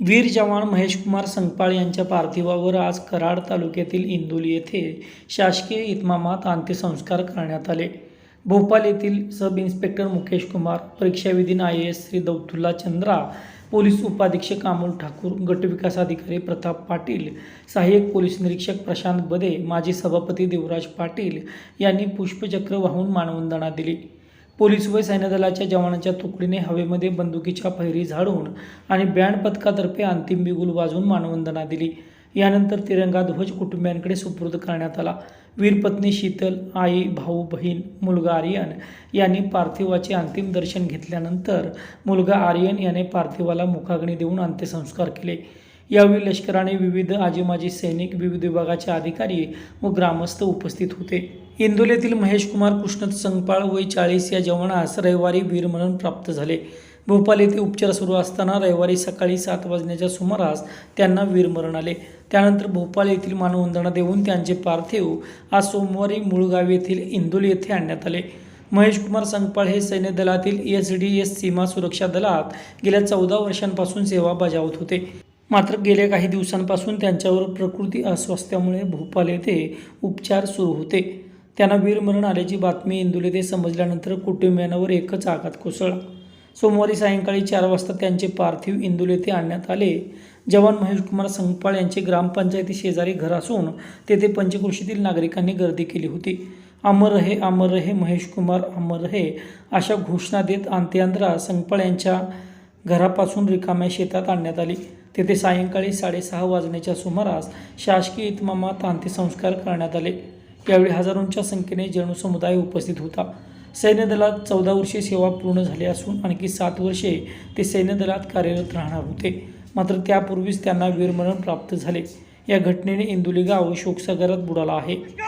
वीर जवान महेशकुमार संगपाळ यांच्या पार्थिवावर आज कराड तालुक्यातील इंदोली येथे शासकीय इतमामात अंत्यसंस्कार करण्यात आले. भोपाल येथील sub inspector Mukesh Kumar परीक्षाविधीन I A S Shri Dautulla Chandra police उपाधीक्षक अमोल ठाकूर गटविकास अधिकारी प्रताप पाटील सहाय्यक पोलीस निरीक्षक प्रशांत बदे माजी सभापती देवराज पाटील यांनी पुष्पचक्र वाहून मानवंदना दिली. पोलीस व सैन्यदलाच्या जवानांच्या तुकडीने हवेमध्ये बंदुकीच्या फैरी झाडून आणि बँड पथकातर्फे अंतिम बिगुल वाजवून मानवंदना दिली. यानंतर तिरंगा ध्वज कुटुंबियांकडे सुपूर्द करण्यात आला. वीरपत्नी शीतल आई भाऊ बहीण मुलगा आर्यन यांनी पार्थिवाचे अंतिम दर्शन घेतल्यानंतर मुलगा आर्यन याने पार्थिवाला मुखाग्नी देऊन अंत्यसंस्कार केले. यावेळी लष्कराने विविध आजीमाजी सैनिक विविध विभागाचे अधिकारी व ग्रामस्थ उपस्थित होते. इंदोलीतील महेशकुमार कृष्ण संगपाळ वय चाळीस या जवानास रविवारी वीरमरण प्राप्त झाले. भोपाल येथे उपचार सुरू असताना रविवारी सकाळी सात वाजण्याच्या सुमारास त्यांना वीरमरण आले. त्यानंतर भोपाळ येथील मानवंदना देऊन त्यांचे पार्थिव आज सोमवारी मुळगाव येथील इंदोली येथे आणण्यात आले. महेशकुमार संगपाळ हे सैन्य दलातील एस डी एस सीमा सुरक्षा दलात गेल्या चौदा वर्षांपासून सेवा बजावत होते. मात्र गेल्या काही दिवसांपासून त्यांच्यावर प्रकृती अस्वास्थ्यामुळे भोपाल येथे उपचार सुरू होते. त्यांना वीरमरण आल्याची बातमी इंदुले येथे समजल्यानंतर कुटुंबियांवर एकच आघात कोसळला. सोमवारी सायंकाळी चार वाजता त्यांचे पार्थिव इंदुले येथे आणण्यात आले. जवान महेशकुमार संगपाळ यांचे ग्रामपंचायती शेजारी घर असून तेथे पंचक्रोशीतील नागरिकांनी गर्दी केली होती. अमर रहे अमर रहे महेशकुमार अमर रहे अशा घोषणा देत अंत्ययात्रा संगपाळ यांच्या घरापासून रिकाम्या शेतात आणण्यात आली. तेथे सायंकाळी साडेसहा वाजण्याच्या सुमारास शासकीय इतमामात अंत्यसंस्कार करण्यात आले. यावेळी हजारोंच्या संख्येने जणू समुदाय उपस्थित होता. सैन्य दलात चौदा वर्षे सेवा पूर्ण झाली असून आणखी सात वर्षे ते सैन्य दलात कार्यरत राहणार होते. मात्र त्यापूर्वीच त्यांना वीरमरण प्राप्त झाले. या घटनेने इंदुली गाव शोकसागरात बुडाला आहे.